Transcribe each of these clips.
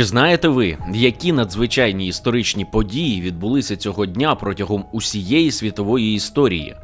Чи знаєте ви, які надзвичайні історичні події відбулися цього дня протягом усієї світової історії?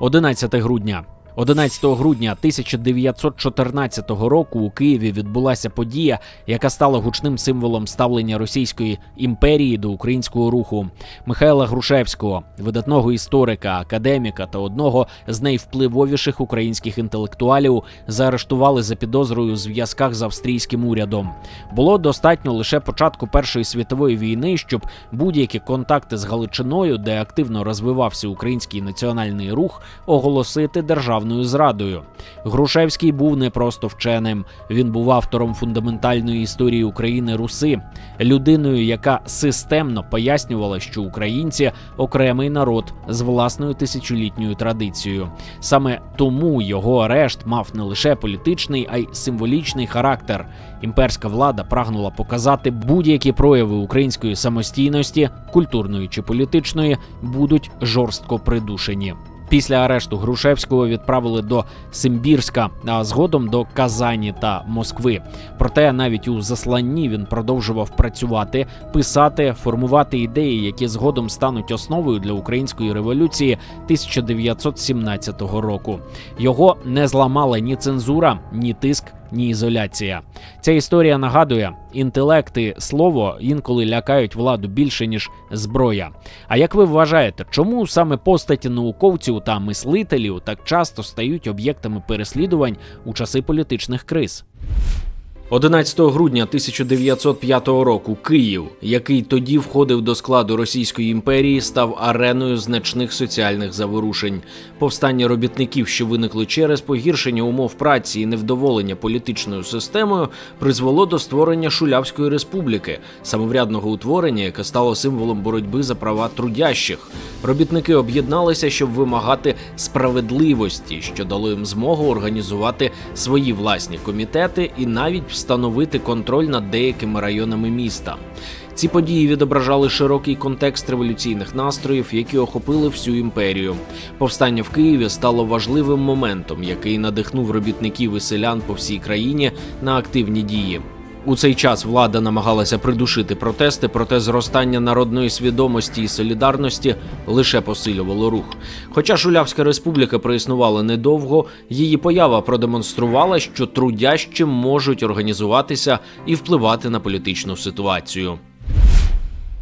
11 грудня. 11 грудня 1914 року у Києві відбулася подія, яка стала гучним символом ставлення Російської імперії до українського руху. Михайла Грушевського, видатного історика, академіка та одного з найвпливовіших українських інтелектуалів, заарештували за підозрою у зв'язках з австрійським урядом. Було достатньо лише початку Першої світової війни, щоб будь-які контакти з Галичиною, де активно розвивався український національний рух, оголосити державною зрадою. Грушевський був не просто вченим, він був автором фундаментальної історії України Руси, людиною, яка системно пояснювала, що українці окремий народ з власною тисячолітньою традицією. Саме тому його арешт мав не лише політичний, а й символічний характер. Імперська влада прагнула показати будь-які прояви української самостійності, культурної чи політичної, будуть жорстко придушені. Після арешту Грушевського відправили до Симбірська, а згодом до Казані та Москви. Проте навіть у засланні він продовжував працювати, писати, формувати ідеї, які згодом стануть основою для української революції 1917 року. Його не зламала ні цензура, ні тиск. Ні ізоляція. Ця історія нагадує, інтелекти слово інколи лякають владу більше ніж зброя. А як ви вважаєте, чому саме постаті науковців та мислителів так часто стають об'єктами переслідувань у часи політичних криз? 11 грудня 1905 року Київ, який тоді входив до складу Російської імперії, став ареною значних соціальних заворушень. Повстання робітників, що виникли через погіршення умов праці і невдоволення політичною системою, призвело до створення Шулявської республіки, самоврядного утворення, яке стало символом боротьби за права трудящих. Робітники об'єдналися, щоб вимагати справедливості, що дало їм змогу організувати свої власні комітети і навіть встановити контроль над деякими районами міста. Ці події відображали широкий контекст революційних настроїв, які охопили всю імперію. Повстання в Києві стало важливим моментом, який надихнув робітників і селян по всій країні на активні дії. У цей час влада намагалася придушити протести, проте зростання народної свідомості і солідарності лише посилювало рух. Хоча Шулявська республіка проіснувала недовго, її поява продемонструвала, що трудящі можуть організуватися і впливати на політичну ситуацію.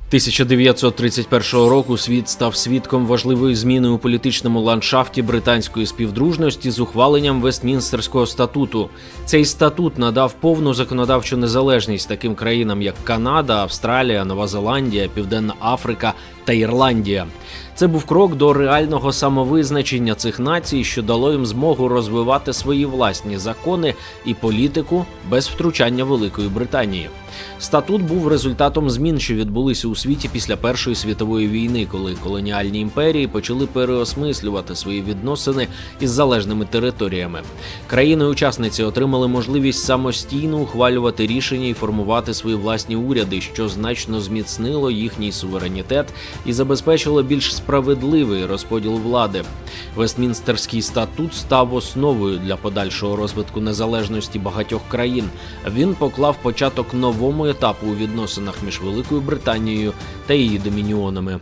1931 року світ став свідком важливої зміни у політичному ландшафті британської співдружності з ухваленням Вестмінстерського статуту. Цей статут надав повну законодавчу незалежність таким країнам, як Канада, Австралія, Нова Зеландія, Південна Африка та Ірландія. Це був крок до реального самовизначення цих націй, що дало їм змогу розвивати свої власні закони і політику без втручання Великої Британії. Статут був результатом змін, що відбулися у світі після Першої світової війни, коли колоніальні імперії почали переосмислювати свої відносини із залежними територіями. Країни-учасниці отримали можливість самостійно ухвалювати рішення і формувати свої власні уряди, що значно зміцнило їхній суверенітет і забезпечило більш справедливий розподіл влади. Вестмінстерський статут став основою для подальшого розвитку незалежності багатьох країн. Він поклав початок новому етапу у відносинах між Великою Британією та її домініонами.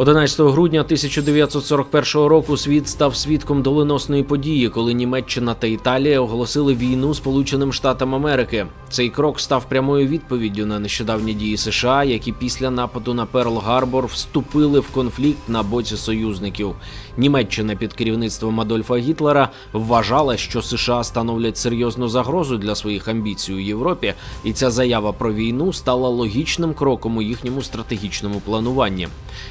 11 грудня 1941 року світ став свідком доленосної події, коли Німеччина та Італія оголосили війну Сполученим Штатам Америки. Цей крок став прямою відповіддю на нещодавні дії США, які після нападу на Перл Гарбор вступили в конфлікт на боці союзників. Німеччина під керівництвом Адольфа Гітлера вважала, що США становлять серйозну загрозу для своїх амбіцій у Європі, і ця заява про війну стала логічним кроком у їхньому стратегічному плануванні.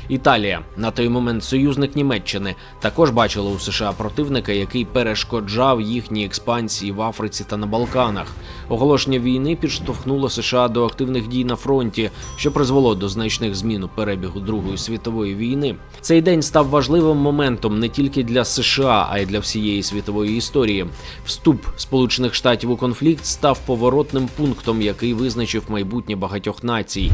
Італія, на той момент союзник Німеччини, також бачила у США противника, який перешкоджав їхній експансії в Африці та на Балканах. Оголошення війни підштовхнуло США до активних дій на фронті, що призвело до значних змін у перебігу Другої світової війни. Цей день став важливим моментом не тільки для США, а й для всієї світової історії. Вступ Сполучених Штатів у конфлікт став поворотним пунктом, який визначив майбутнє багатьох націй.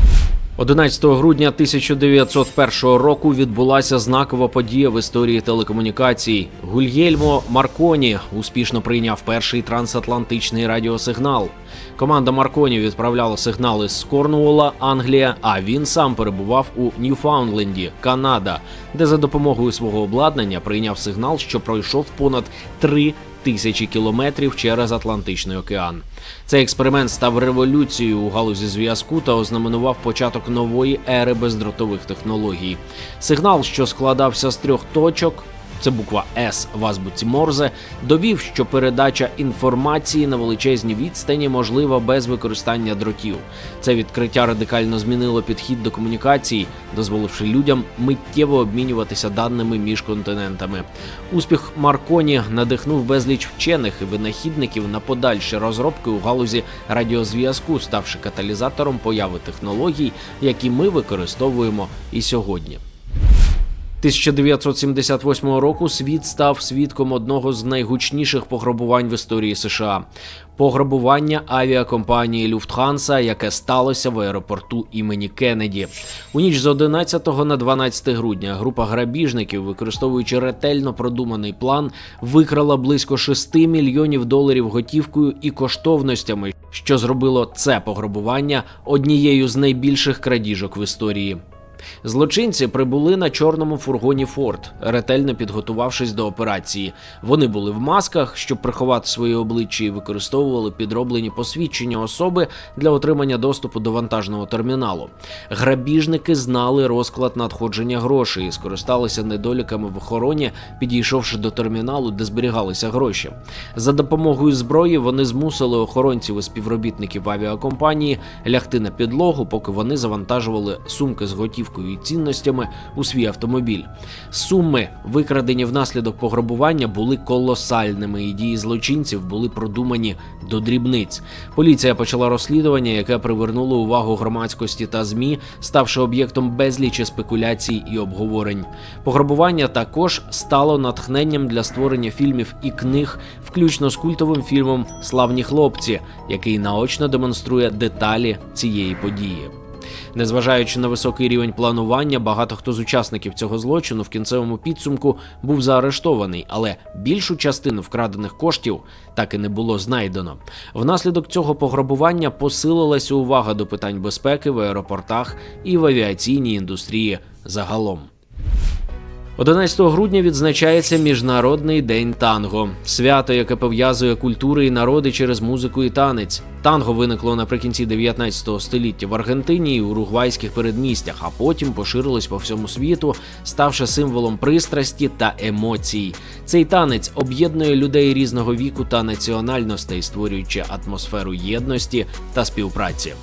11 грудня 1901 року відбулася знакова подія в історії телекомунікацій. Гульєльмо Марконі успішно прийняв перший трансатлантичний радіосигнал. Команда Марконі відправляла сигнали з Корнуола, Англія, а він сам перебував у Ньюфаундленді, Канада, де за допомогою свого обладнання прийняв сигнал, що пройшов понад 3 тисячі кілометрів через Атлантичний океан. Цей експеримент став революцією у галузі зв'язку та ознаменував початок нової ери бездротових технологій. Сигнал, що складався з трьох точок. Це буква С в азбуці Морзе, довів, що передача інформації на величезні відстані можлива без використання дротів. Це відкриття радикально змінило підхід до комунікацій, дозволивши людям миттєво обмінюватися даними між континентами. Успіх Марконі надихнув безліч вчених і винахідників на подальші розробки у галузі радіозв'язку, ставши каталізатором появи технологій, які ми використовуємо і сьогодні. 1978 року світ став свідком одного з найгучніших пограбувань в історії США пограбування авіакомпанії Люфтханса, яке сталося в аеропорту імені Кеннеді. У ніч з 11 на 12 грудня група грабіжників, використовуючи ретельно продуманий план, викрала близько 6 мільйонів доларів готівкою і коштовностями, що зробило це пограбування однією з найбільших крадіжок в історії. Злочинці прибули на чорному фургоні Форд, ретельно підготувавшись до операції. Вони були в масках, щоб приховати свої обличчя і використовували підроблені посвідчення особи для отримання доступу до вантажного терміналу. Грабіжники знали розклад надходження грошей і скористалися недоліками в охороні, підійшовши до терміналу, де зберігалися гроші. За допомогою зброї вони змусили охоронців і співробітників авіакомпанії лягти на підлогу, поки вони завантажували сумки з готівкою і цінностями у свій автомобіль. Суми, викрадені внаслідок пограбування, були колосальними, і дії злочинців були продумані до дрібниць. Поліція почала розслідування, яке привернуло увагу громадськості та змі, ставши об'єктом безлічі спекуляцій і обговорень. Пограбування також стало натхненням для створення фільмів і книг, включно з культовим фільмом Славні хлопці, який наочно демонструє деталі цієї події. Незважаючи на високий рівень планування, багато хто з учасників цього злочину в кінцевому підсумку був заарештований, але більшу частину вкрадених коштів так і не було знайдено. Внаслідок цього пограбування посилилася увага до питань безпеки в аеропортах і в авіаційній індустрії загалом. 11 грудня відзначається Міжнародний день танго, свято, яке пов'язує культури і народи через музику і танець. Танго виникло наприкінці 19 століття в Аргентині і уругвайських передмістях, а потім поширилось по всьому світу, ставши символом пристрасті та емоцій. Цей танець об'єднує людей різного віку та національностей, створюючи атмосферу єдності та співпраці.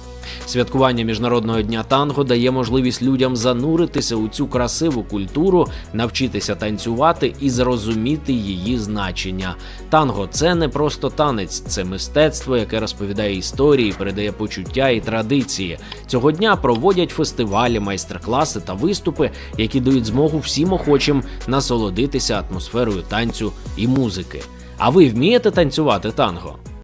Святкування міжнародного дня танго дає можливість людям зануритися у цю красиву культуру, навчитися танцювати і зрозуміти її значення. Танго це не просто танець, це мистецтво, яке розповідає історії, передає почуття і традиції. Цього дня проводять фестивалі, майстер-класи та виступи, які дають змогу всім охочим насолодитися атмосферою танцю і музики. А ви вмієте танцювати танго?